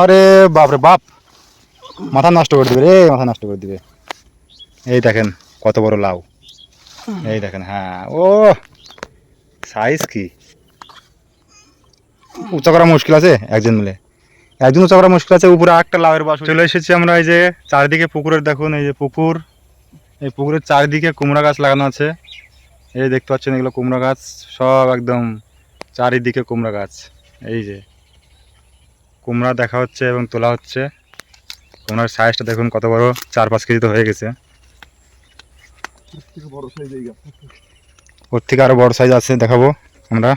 আরে বাপরে বাপ। মাথা নষ্ট করে দিবে রে, মাথা নষ্ট করে দিবে। এই দেখেন, কত বড় লাউ। এই দেখেন হ্যাঁ ও সাইজ কি? উঁচা করা মুশকিল আছে একজন মিলে। একজন উঁচা করা মুশকিল আছে, উপরে একটা লাউয়ের বাস চলে এসেছি আমরা এই যে চারিদিকে পুকুরের, দেখুন, এই যে পুকুর। এই পুকুরের চারিদিকে কুমড়া গাছ লাগানো আছে। এই দেখতে পাচ্ছেন এগুলো কুমড়া গাছ, সব একদম চারিদিকে কুমড়া গাছ। এই যে কুমড়া দেখা হচ্ছে এবং তোলা হচ্ছে। কুমড়ার সাইজটা দেখুন কত বড় চার পাঁচ কেজি তো হয়ে গেছে। ওর থেকে আরও বড় সাইজ আছে দেখাবো আমরা।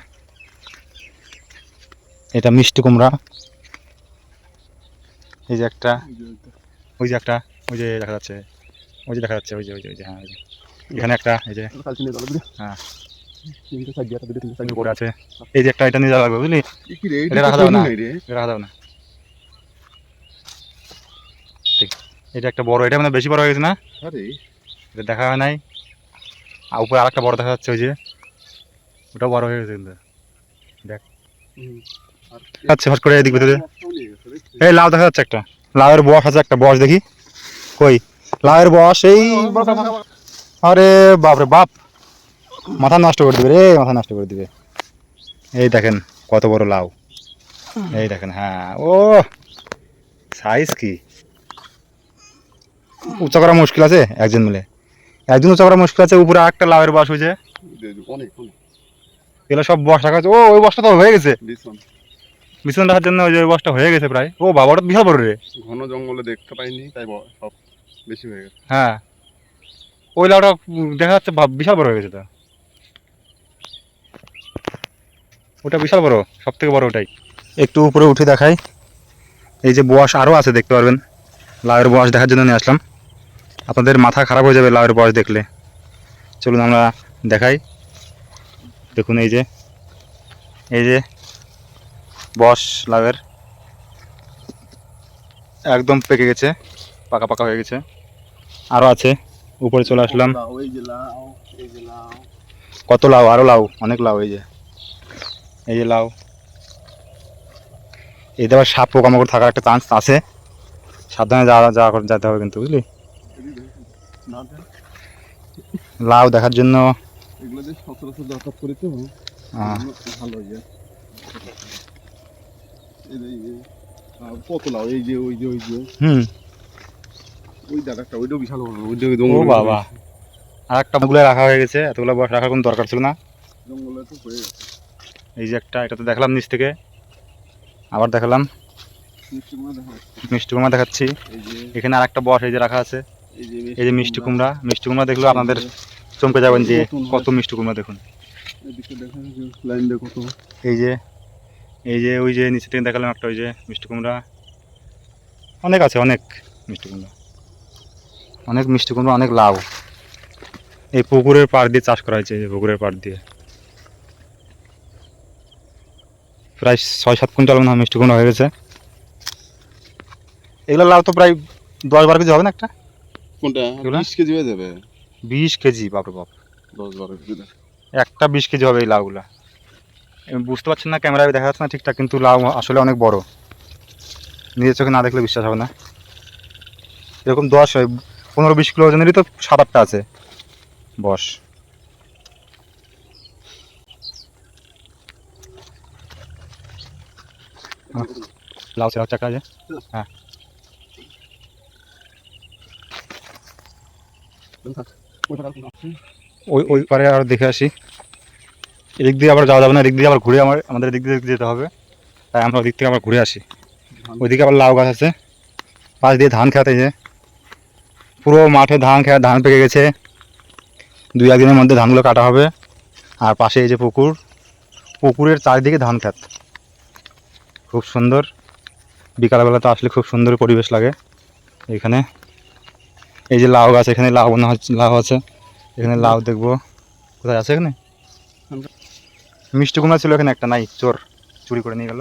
এটা মিষ্টি কুমড়া। এই যে একটা ওই যে একটা ওই যে দেখা যাচ্ছে। ওই যে দেখা যাচ্ছে ওই যে ওই যে ওই যে হ্যাঁ ওই যে। এখানে একটা এই যে হ্যাঁ। আছে। এই যে একটা এটা নিয়ে যাওয়া লাগবে বুঝলি? এটা রাখা যাবে না। রাখা যাবে না। এটা একটা বড় এটা মানে বেশি বড় হয়ে গেছে না? আরে। এটা দেখা হয় নাই। আর উপরে আরেকটা বড় দেখা যাচ্ছে ওই যে। ওটাও বড় হয়ে গেছে কিন্তু। আর আচ্ছা হট করে এদিক ভিতরে। এই লাউ দেখা যাচ্ছে একটা। লাউয়ের বস আছে একটা বস দেখি। কই? লাউয়ের বস এই আরে বাপরে বাপ। মাথা নষ্ট করে দিবে রে মাথা নষ্ট করে দিবে। এই দেখেন কত বড় লাউ। এই দেখেন হ্যাঁ। ও সাইজ কি? উঁচা করা মুশকিল আছে একজন মিলে। একজন উঁচা করা মুশকিল আছে উপরে একটা লাউয়ের বস হয়েছে। এগুলো সব বস রাখা আছে ও ওই বসটা তো হয়ে গেছে। বিছানা। রাখার জন্য ওই যে ওই বসটা হয়ে গেছে প্রায়। ও বাবা ওটা বিশাল বড় রে। ঘন জঙ্গলে দেখতে পাইনি তাই সব বেশি হয়ে গেছে। হ্যাঁ। ওই লাউটা দেখা যাচ্ছে বিশাল বড় হয়ে গেছে তো ওটা বিশাল বড় সব থেকে বড় ওটাই। একটু উপরে উঠে দেখাই। এই যে বয়স আরও আছে দেখতে পারবেন। লাউয়ের বয়স দেখার জন্য নিয়ে আসলাম। আপনাদের মাথা খারাপ হয়ে যাবে লাউয়ের বয়স দেখলে। চলুন আমরা দেখাই। দেখুন এই যে এই যে বস লাউয়ের। একদম পেকে গেছে পাকা পাকা হয়ে গেছে। আরও আছে উপরে চলে আসলাম। কত লাউ? আরও লাউ অনেক লাউ এই যে। এই যে লাউ। এতে আবার সাপ পোকামাকড় থাকার একটা চান্স আছে। সাবধানে যাওয়া যাওয়া যেতে হবে কিন্তু বুঝলি? লাউ দেখার জন্য। এগুলো যে সচরাচর দরকার তো ভালো ইয়ে এই যে, এই যে, আহ, কত লাউ? এই যে ওই যে ওই যে। হুম। ওই দাদাটা ওইটাও বিশাল বড় ওই যে ও বাবা। আর একটা রাখা হয়ে গেছে এতগুলো বয়স রাখার কোনো দরকার ছিল না। জঙ্গলে তো হয়ে গেছে। এই যে একটা এটা তো দেখলাম নিচ থেকে। আবার দেখালাম। মিষ্টি কুমড়া দেখাচ্ছি। এই যে। এখানে আর একটা বস এই যে রাখা আছে। এই যে মিষ্টি কুমড়া মিষ্টি কুমড়া দেখল আপনাদের চমকে যাবেন যে কত মিষ্টি কুমড়া দেখুন। লাইন এই যে এই যে ওই যে নিচে থেকে দেখালাম একটা ওই যে মিষ্টি কুমড়া। অনেক আছে অনেক মিষ্টি কুমড়া। অনেক মিষ্টি কুমড়া অনেক লাউ। এই পুকুরের পাড় দিয়ে চাষ করা হয়েছে এই পুকুরের পাড় দিয়ে। প্রায় ছয় সাত কুইন্টাল মনে হয় মিষ্টি কুমড়া হয়ে গেছে। এগুলো লাউ তো প্রায় দশ বারো কেজি হবে না একটা? কোনটা? বিশ কেজি হয়ে যাবে? বিশ কেজি বাপরে বাপ। দশ বারো কেজি একটা বিশ কেজি হবে এই লাউগুলা। বুঝতে পারছেন না ক্যামেরায় দেখা যাচ্ছে না ঠিকঠাক কিন্তু লাউ আসলে অনেক বড়। নিজের চোখে না দেখলে বিশ্বাস হবে না। এরকম দশ হয় পনেরো বিশ কিলো ওজনেরই তো সাত আটটা আছে। বস। হ্যাঁ, লাউ লাউ চাকা আছে হ্যাঁ ওইটা রাখুন। ওই ওই পারে আর দেখে আসি। এদিক দিয়ে আবার যাওয়া যাবে না, এদিক দিয়ে আবার ঘুরে আমার, আমাদের এদিক দিয়ে যেতে হবে। তাই আমরা ওদিক থেকে আবার ঘুরে আসি। ওইদিকে আবার লাউ গাছ আছে। পাশ দিয়ে ধান খেতে যে। পুরো মাঠে ধান খেয়ে, ধান পেকে গেছে। দুই, একদিনের মধ্যে ধানগুলো কাটা হবে। আর পাশে এই যে পুকুর, পুকুরের চারিদিকে ধান খেত। খুব সুন্দর। বিকালবেলা তো আসলে খুব সুন্দর পরিবেশ লাগে এখানে। এই যে লাউ গাছ এখানে লাউ মনে হচ্ছে লাউ আছে। এখানে লাউ দেখব। কোথায় আছে এখানে? মিষ্টি কুমড়া ছিল এখানে একটা নাই চোর চুরি করে নিয়ে গেল।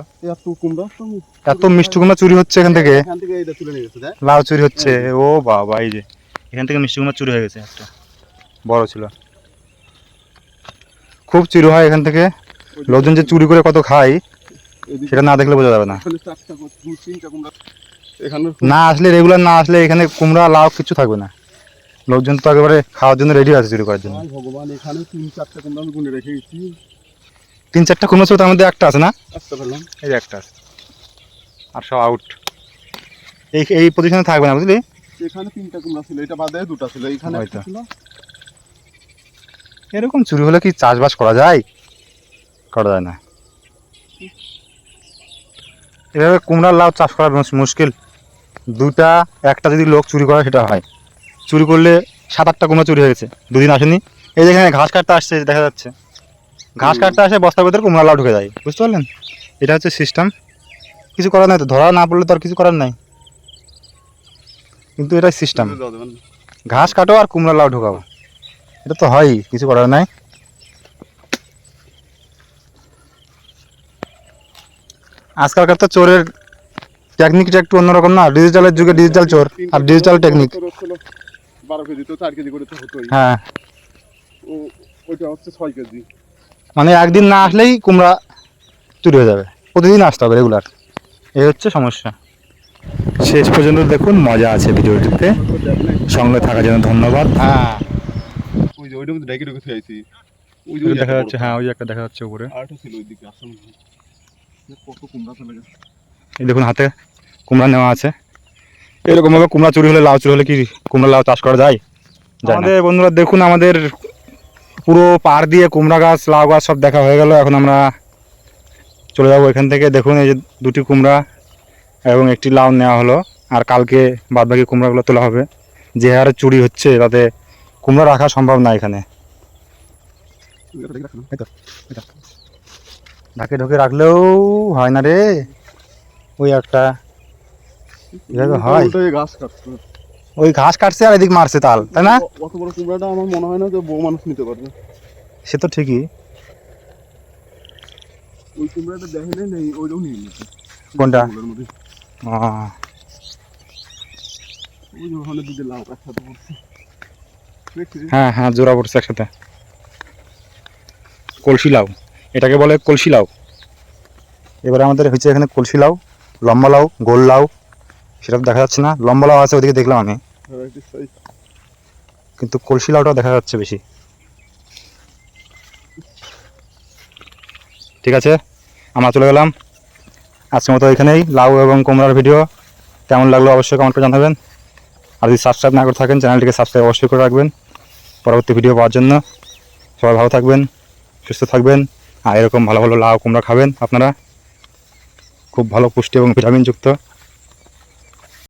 এত মিষ্টি কুমড়া চুরি হচ্ছে এখান থেকে? লাউ চুরি হচ্ছে ও বাবা এই যে। এখান থেকে মিষ্টি কুমড়া চুরি হয়ে গেছে একটা। বড় ছিল। খুব চুরি হয় এখান থেকে। লোকজন যে চুরি করে কত খায় সেটা না দেখলে বোঝা যাবে না। এখানে না আসলে রেগুলার না আসলে এখানে কুমড়া লাউ কিছু থাকবে না। লোকজন তো একেবারে খাওয়ার জন্য রেডি আছে চুরি করার জন্য। ভগবান এখানে তিন চারটা কুমড়া আমি গুনে রেখে গেছি তিন চারটা কুমড়ো ছিল তার মধ্যে একটা আছে না? আসতে পারলাম এই একটা আছে। আর সব আউট এই এই পজিশনে থাকবে না বুঝলি? এখানে তিনটা কুমড়া ছিল এটা বাদে দুটো ছিল এখানে একটা ছিল। এরকম চুরি হলে কি চাষবাস করা যায়? করা যায় না। এভাবে কুমড়ার লাউ চাষ করা মুশকিল। দুটা একটা যদি লোক চুরি করে সেটা হয়। চুরি করলে সাত আটটা কুমড়া চুরি হয়ে গেছে। দুদিন আসেনি। এই যেখানে ঘাস কাটতে আসছে দেখা যাচ্ছে। ঘাস কাটতে আসে বস্তার ভিতরে কুমড়া লাউ ঢুকে যায়। বুঝতে পারলেন? এটা হচ্ছে সিস্টেম কিছু করার নাই তো। ধরা না পড়লে তো আর কিছু করার নাই। কিন্তু এটাই সিস্টেম। ঘাস কাটো আর কুমড়া লাউ ঢোকাবো এটা তো হয়ই কিছু করার নাই। আজকালকার তো চোরের টেকনিকটা একটু অন্যরকম না ডিজিটালের যুগে ডিজিটাল চোর আর ডিজিটাল টেকনিক তো রোজ ছিল বারো কেজি তো চার কেজি করে তো হতোই। হ্যাঁ। ও ওইটা হচ্ছে ছয় কেজি। মানে একদিন না আসলেই কুমড়া চুরি হয়ে যাবে। প্রতিদিন আসতে হবে রেগুলার এই হচ্ছে সমস্যা। শেষ পর্যন্ত দেখুন মজা আছে ভিডিওটিতে। সঙ্গে থাকার জন্য ধন্যবাদ। হ্যাঁ। ওই যে ওইটা মধ্যে ডেকে ঢুকে থুয়েছি ওই যে ওই ওই দেখা যাচ্ছে হ্যাঁ ওই একটা দেখা যাচ্ছে উপরে। আরেকটা ছিল ওইদিকে আসাম কত কুমড়া চলে গেছে। এই দেখুন হাতে। কুমড়া নেওয়া আছে। এরকম ভাবে কুমড়া চুরি হলে, লাউ চুরি হলে কি কুমড়া, লাউ চাষ করা যায়? আমাদের বন্ধুরা, দেখুন আমাদের পুরো পাড় দিয়ে কুমড়া গাছ, লাউ গাছ সব দেখা হয়ে গেল। এখন আমরা চলে যাব এখান থেকে। দেখুন এই যে দুটি কুমড়া এবং একটি লাউ নেওয়া হলো। আর কালকে বাদবাকি কুমড়াগুলো তোলা হবে। যে হারে চুরি হচ্ছে, তাতে কুমড়া রাখা সম্ভব না এখানে। ঢাকে ঢুকে রাখলেও হয় না রে। ওই একটা হয়? কাটছে। ওই ঘাস কাটছে আর এদিক মারছে তাল তাই না? অত বড় কুমড়াটা আমার মনে হয় না যে বউ মানুষ নিতে পারবে। সে তো ঠিকই। ওই কুমড়াটা দেখে নেই ওইটাও নিয়ে কোনটা? ওই ওখানে দুটো লাউ একসাথে পড়ছে। হ্যাঁ হ্যাঁ জোড়া পড়ছে একসাথে। কলসি লাউ এটাকে বলে কলসি লাউ। এবারে আমাদের হচ্ছে এখানে কলসি লাউ লম্বা লাউ গোল লাউ। সেটা দেখা যাচ্ছে না। লম্বা লাউ আছে, ওদিকে দেখলাম আমি। কিন্তু কলসি লাউটা দেখা যাচ্ছে বেশি। ঠিক আছে, আমরা চলে গেলাম। আজকের মতো এখানেই। লাউ এবং কুমড়ার ভিডিও কেমন লাগল অবশ্যই কমেন্ট করে জানাবেন। আর যদি সাবস্ক্রাইব না করে থাকেন, চ্যানেলটিকে সাবস্ক্রাইব অবশ্যই করে রাখবেন। পরবর্তী ভিডিও পাওয়ার জন্য সবাই ভালো থাকবেন, সুস্থ থাকবেন। আর এরকম ভালো ভালো লাউ, কুমড়া খাবেন আপনারা। খুব ভালো পুষ্টি এবং ভিটামিনযুক্ত